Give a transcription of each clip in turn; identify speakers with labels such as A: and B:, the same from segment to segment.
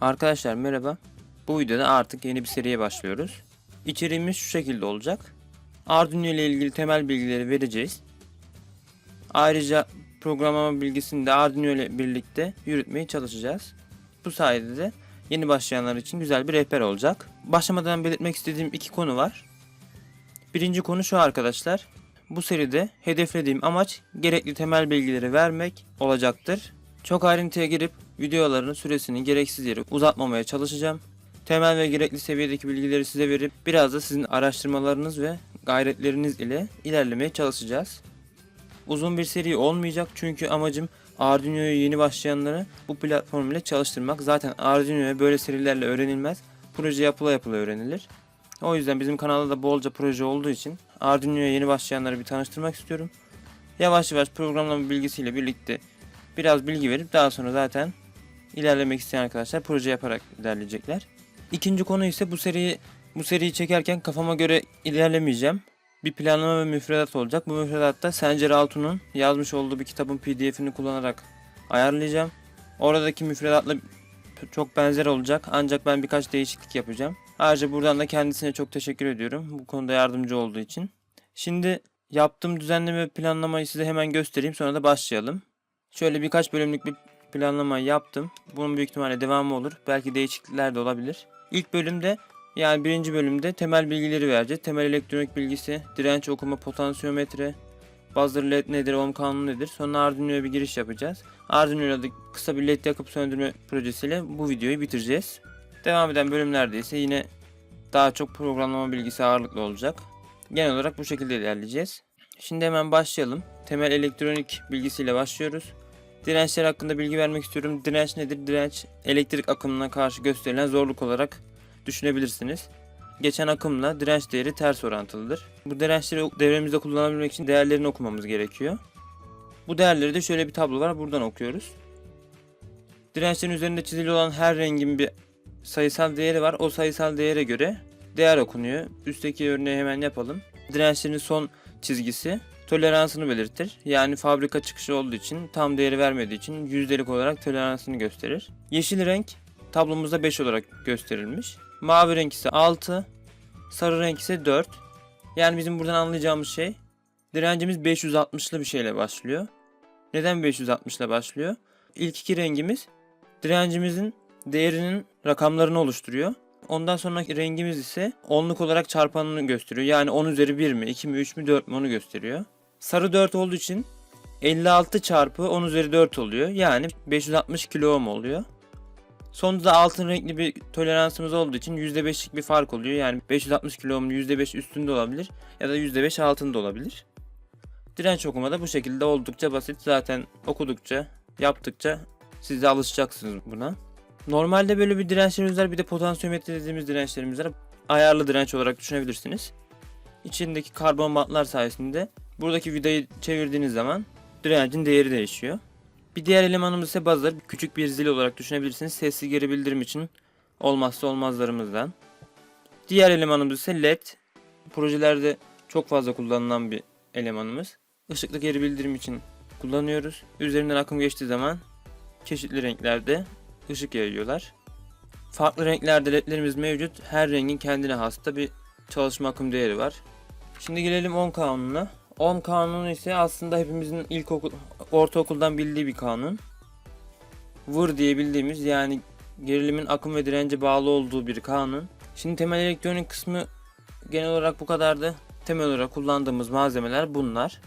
A: Arkadaşlar merhaba. Bu videoda artık yeni bir seriye başlıyoruz. İçeriğimiz şu şekilde olacak. Arduino ile ilgili temel bilgileri vereceğiz. Ayrıca programlama bilgisini de Arduino ile birlikte yürütmeye çalışacağız. Bu sayede de yeni başlayanlar için güzel bir rehber olacak. Başlamadan belirtmek istediğim iki konu var. Birinci konu şu arkadaşlar. Bu seride hedeflediğim amaç gerekli temel bilgileri vermek olacaktır. Çok ayrıntıya girip videoların süresini gereksiz yere uzatmamaya çalışacağım. Temel ve gerekli seviyedeki bilgileri size verip biraz da sizin araştırmalarınız ve gayretleriniz ile ilerlemeye çalışacağız. Uzun bir seri olmayacak çünkü amacım Arduino'yu yeni başlayanları bu platform ile çalıştırmak. Zaten Arduino'ya böyle serilerle öğrenilmez. Proje yapıla yapıla öğrenilir. O yüzden bizim kanalda da bolca proje olduğu için Arduino'ya yeni başlayanları bir tanıştırmak istiyorum. Yavaş yavaş programlama bilgisiyle birlikte biraz bilgi verip daha sonra zaten ilerlemek isteyen arkadaşlar proje yaparak ilerleyecekler. İkinci konu ise bu seriyi bu seriyi çekerken kafama göre ilerlemeyeceğim. Bir planlama ve müfredat olacak. Bu müfredatta Sencer Altun'un yazmış olduğu bir kitabın pdf'ini kullanarak ayarlayacağım. Oradaki müfredatla çok benzer olacak ancak ben birkaç değişiklik yapacağım. Ayrıca buradan da kendisine çok teşekkür ediyorum bu konuda yardımcı olduğu için. Şimdi yaptığım düzenleme ve planlamayı size hemen göstereyim sonra da başlayalım. Şöyle birkaç bölümlük bir planlama yaptım. Bunun büyük ihtimalle devamı olur. Belki değişiklikler de olabilir. İlk bölümde yani birinci bölümde temel bilgileri vereceğiz. Temel elektronik bilgisi, direnç okuma, potansiyometre, buzzer led nedir, ohm kanunu nedir. Sonra Arduino'ya bir giriş yapacağız. Arduino'da da kısa bir led yakıp söndürme projesiyle bu videoyu bitireceğiz. Devam eden bölümlerde ise yine daha çok programlama bilgisi ağırlıklı olacak. Genel olarak bu şekilde ilerleyeceğiz. Şimdi hemen başlayalım. Temel elektronik bilgisiyle başlıyoruz. Dirençler hakkında bilgi vermek istiyorum. Direnç nedir? Direnç elektrik akımına karşı gösterilen zorluk olarak düşünebilirsiniz. Geçen akımla direnç değeri ters orantılıdır. Bu dirençleri devremizde kullanabilmek için değerlerini okumamız gerekiyor. Bu değerleri de şöyle bir tablo var. Buradan okuyoruz. Dirençlerin üzerinde çizili olan her rengin bir sayısal değeri var. O sayısal değere göre değer okunuyor. Üstteki örneği hemen yapalım. Dirençlerin son çizgisi toleransını belirtir. Yani fabrika çıkışı olduğu için tam değeri vermediği için yüzdelik olarak toleransını gösterir. Yeşil renk tablomuzda 5 olarak gösterilmiş. Mavi renk ise 6, sarı renk ise 4. Yani bizim buradan anlayacağımız şey direncimiz 560'lı bir şeyle başlıyor. Neden 560 ile başlıyor? İlk iki rengimiz direncimizin değerinin rakamlarını oluşturuyor. Ondan sonraki rengimiz ise onluk olarak çarpanını gösteriyor. Yani 10 üzeri 1 mi, 2 mi, 3 mü, 4 mü onu gösteriyor. Sarı 4 olduğu için 56 çarpı 10 üzeri 4 oluyor. Yani 560 kilo ohm oluyor. Sonunda da altın renkli bir toleransımız olduğu için %5'lik bir fark oluyor. Yani 560 kilo ohmun %5 üstünde olabilir ya da %5 altında olabilir. Direnç okuma da bu şekilde oldukça basit. Zaten okudukça, yaptıkça siz de alışacaksınız buna. Normalde böyle bir dirençlerimiz var. Bir de potansiyometre dediğimiz dirençlerimiz var. Ayarlı direnç olarak düşünebilirsiniz. İçindeki karbon bantlar sayesinde buradaki vidayı çevirdiğiniz zaman direncin değeri değişiyor. Bir diğer elemanımız ise buzzer. Küçük bir zil olarak düşünebilirsiniz. Sesli geri bildirim için olmazsa olmazlarımızdan. Diğer elemanımız ise led. Projelerde çok fazla kullanılan bir elemanımız. Işıklı geri bildirim için kullanıyoruz. Üzerinden akım geçtiği zaman çeşitli renklerde ışık yayıyorlar. Farklı renklerde ledlerimiz mevcut. Her rengin kendine hasta bir çalışma akım değeri var. Şimdi gelelim ohm kanununa. Ohm kanunu ise aslında hepimizin ilkokul, ortaokuldan bildiği bir kanun. Vur diye bildiğimiz yani gerilimin akım ve dirence bağlı olduğu bir kanun. Şimdi temel elektronik kısmı genel olarak bu kadardı. Temel olarak kullandığımız malzemeler bunlar.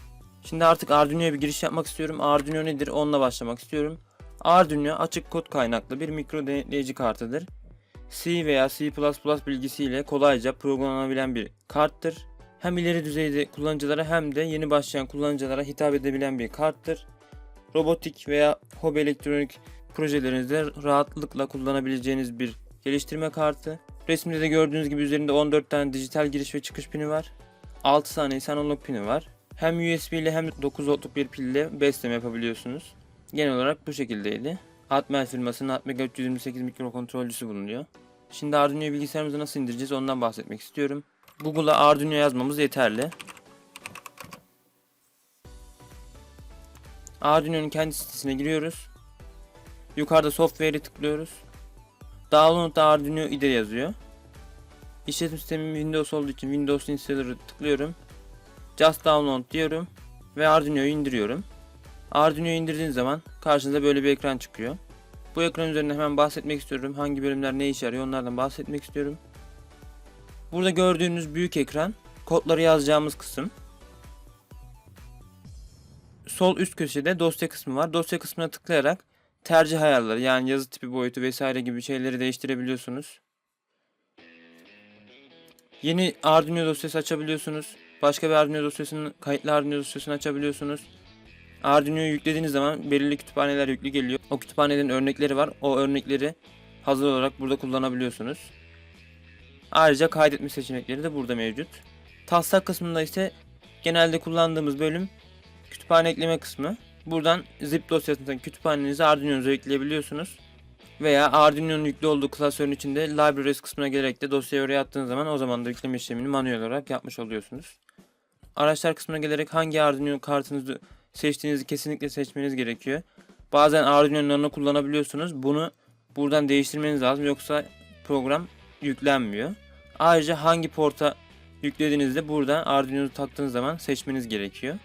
A: Şimdi artık Arduino'ya bir giriş yapmak istiyorum. Arduino nedir? Onunla başlamak istiyorum. Arduino açık kod kaynaklı bir mikro denetleyici kartıdır. C veya C++ bilgisiyle kolayca programlanabilen bir karttır. Hem ileri düzeyde kullanıcılara hem de yeni başlayan kullanıcılara hitap edebilen bir karttır. Robotik veya hobi elektronik projelerinizde rahatlıkla kullanabileceğiniz bir geliştirme kartı. Resimde de gördüğünüz gibi üzerinde 14 tane dijital giriş ve çıkış pini var. 6 tane ise analog pini var. Hem USB ile hem 9 voltluk bir pille besleme yapabiliyorsunuz. Genel olarak bu şekildeydi. Atmel firmasının Atmega 328 mikrokontrolcüsü bulunuyor. Şimdi Arduino'yu bilgisayarımıza nasıl indireceğiz ondan bahsetmek istiyorum. Google'a Arduino yazmamız yeterli. Arduino'nun kendi sitesine giriyoruz. Yukarıda software'i tıklıyoruz. Download'da Arduino IDE yazıyor. İşletim sistemim Windows olduğu için Windows Installer'ı tıklıyorum. Just Download diyorum ve Arduino'yu indiriyorum. Arduino'yu indirdiğiniz zaman karşınıza böyle bir ekran çıkıyor. Bu ekran üzerinde hemen bahsetmek istiyorum. Hangi bölümler ne işe yarıyor onlardan bahsetmek istiyorum. Burada gördüğünüz büyük ekran kodları yazacağımız kısım. Sol üst köşede dosya kısmı var. Dosya kısmına tıklayarak tercih ayarları yani yazı tipi boyutu vesaire gibi şeyleri değiştirebiliyorsunuz. Yeni Arduino dosyası açabiliyorsunuz. Başka bir Arduino dosyasını, kayıtlı Arduino dosyasını açabiliyorsunuz. Arduino'yu yüklediğiniz zaman belirli kütüphaneler yüklü geliyor. O kütüphanelerin örnekleri var. O örnekleri hazır olarak burada kullanabiliyorsunuz. Ayrıca kaydetme seçenekleri de burada mevcut. Taslak kısmında ise genelde kullandığımız bölüm kütüphane ekleme kısmı. Buradan zip dosyasından kütüphanenizi Arduino'nuza ekleyebiliyorsunuz. Veya Arduino'nun yüklü olduğu klasörün içinde libraries kısmına gelerek de dosyayı oraya attığınız zaman o zaman da yükleme işlemini manuel olarak yapmış oluyorsunuz. Araçlar kısmına gelerek hangi Arduino kartınızı seçtiğinizi kesinlikle seçmeniz gerekiyor. Bazen Arduino'larını kullanabiliyorsunuz. Bunu buradan değiştirmeniz lazım yoksa program yüklenmiyor. Ayrıca hangi porta yüklediğinizde buradan Arduino'yu taktığınız zaman seçmeniz gerekiyor.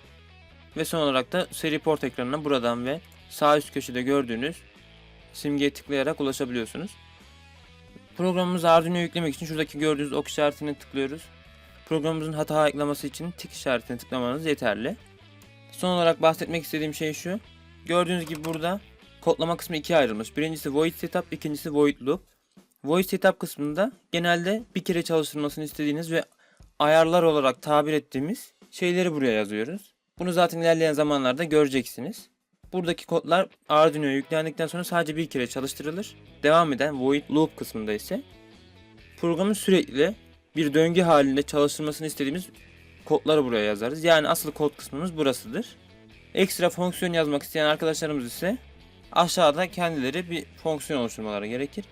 A: Ve son olarak da seri port ekranına buradan ve sağ üst köşede gördüğünüz simgeye tıklayarak ulaşabiliyorsunuz. Programımızı Arduino'ya yüklemek için şuradaki gördüğünüz ok işaretine tıklıyoruz. Programımızın hata ayıklaması için tik işaretine tıklamanız yeterli. Son olarak bahsetmek istediğim şey şu. Gördüğünüz gibi burada kodlama kısmı ikiye ayrılmış. Birincisi void setup, ikincisi void loop. Void setup kısmında genelde bir kere çalıştırmasını istediğiniz ve ayarlar olarak tabir ettiğimiz şeyleri buraya yazıyoruz. Bunu zaten ilerleyen zamanlarda göreceksiniz. Buradaki kodlar Arduino'ya yüklendikten sonra sadece bir kere çalıştırılır. Devam eden void loop kısmında ise programın sürekli bir döngü halinde çalıştırmasını istediğimiz kodları buraya yazarız. Yani asıl kod kısmımız burasıdır. Ekstra fonksiyon yazmak isteyen arkadaşlarımız ise aşağıda kendileri bir fonksiyon oluşturmaları gerekir.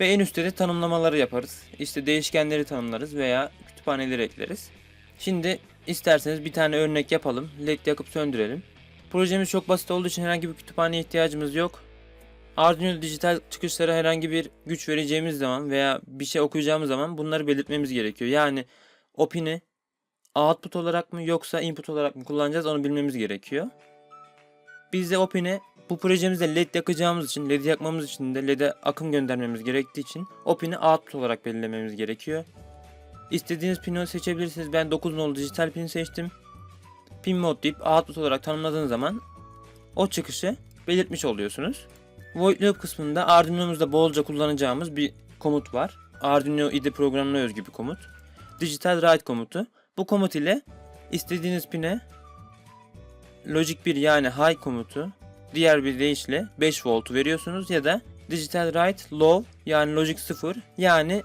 A: Ve en üstte de tanımlamaları yaparız. İşte değişkenleri tanımlarız veya kütüphaneleri ekleriz. Şimdi isterseniz bir tane örnek yapalım. LED yakıp söndürelim. Projemiz çok basit olduğu için herhangi bir kütüphaneye ihtiyacımız yok. Arduino dijital çıkışlara herhangi bir güç vereceğimiz zaman veya bir şey okuyacağımız zaman bunları belirtmemiz gerekiyor. Yani o pini output olarak mı yoksa input olarak mı kullanacağız onu bilmemiz gerekiyor. Biz de o pini bu projemizde led yakacağımız için, led yakmamız için de led'e akım göndermemiz gerektiği için o pini output olarak belirlememiz gerekiyor. İstediğiniz pini seçebilirsiniz. Ben 9 nolu dijital pin seçtim. Pin mod deyip output olarak tanımladığınız zaman o çıkışı belirtmiş oluyorsunuz. Void loop kısmında Arduino'muzda bolca kullanacağımız bir komut var. Arduino IDE programına özgü bir komut. Digital write komutu. Bu komut ile istediğiniz pine logic 1 yani high komutu diğer bir deyişle 5 volt veriyorsunuz ya da digital write low yani logic 0 yani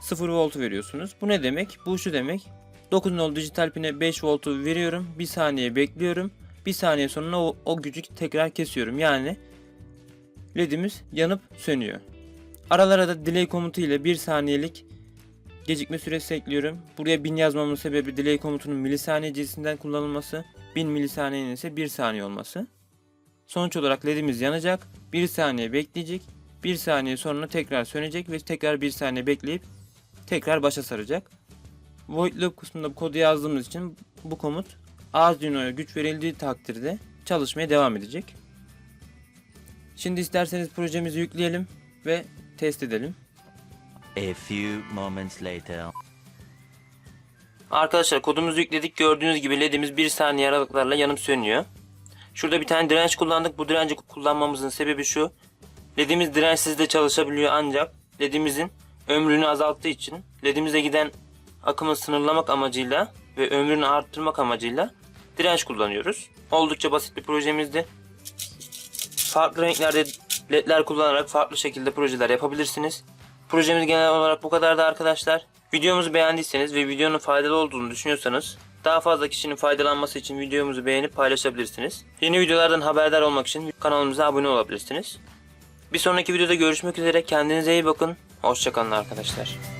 A: 0 volt veriyorsunuz. Bu ne demek? Bu şu demek. 9 nolu dijital pine 5 voltu veriyorum. 1 saniye bekliyorum. 1 saniye sonra o, o gücü tekrar kesiyorum. Yani ledimiz yanıp sönüyor. Aralara da delay komutu ile 1 saniyelik gecikme süresi ekliyorum. Buraya 1000 yazmamın sebebi delay komutunun milisaniye cinsinden kullanılması. 1000 milisaniyenin ise 1 saniye olması. Sonuç olarak ledimiz yanacak. 1 saniye bekleyecek. 1 saniye sonra tekrar sönecek ve tekrar 1 saniye bekleyip tekrar başa saracak. Void loop kısmında bu kodu yazdığımız için bu komut Arduino'ya güç verildiği takdirde çalışmaya devam edecek. Şimdi isterseniz projemizi yükleyelim ve test edelim.
B: A few moments later.
A: Arkadaşlar kodumuzu yükledik. Gördüğünüz gibi ledimiz 1 saniye aralıklarla yanıp sönüyor. Şurada bir tane direnç kullandık. Bu direnci kullanmamızın sebebi şu. Ledimiz dirençsiz de çalışabiliyor ancak ledimizin ömrünü azalttığı için ledimize giden akımı sınırlamak amacıyla ve ömrünü arttırmak amacıyla direnç kullanıyoruz. Oldukça basit bir projemizdi. Farklı renklerde ledler kullanarak farklı şekilde projeler yapabilirsiniz. Projemiz genel olarak bu kadardı arkadaşlar. Videomuzu beğendiyseniz ve videonun faydalı olduğunu düşünüyorsanız daha fazla kişinin faydalanması için videomuzu beğenip paylaşabilirsiniz. Yeni videolardan haberdar olmak için kanalımıza abone olabilirsiniz. Bir sonraki videoda görüşmek üzere. Kendinize iyi bakın. Hoşçakalın arkadaşlar.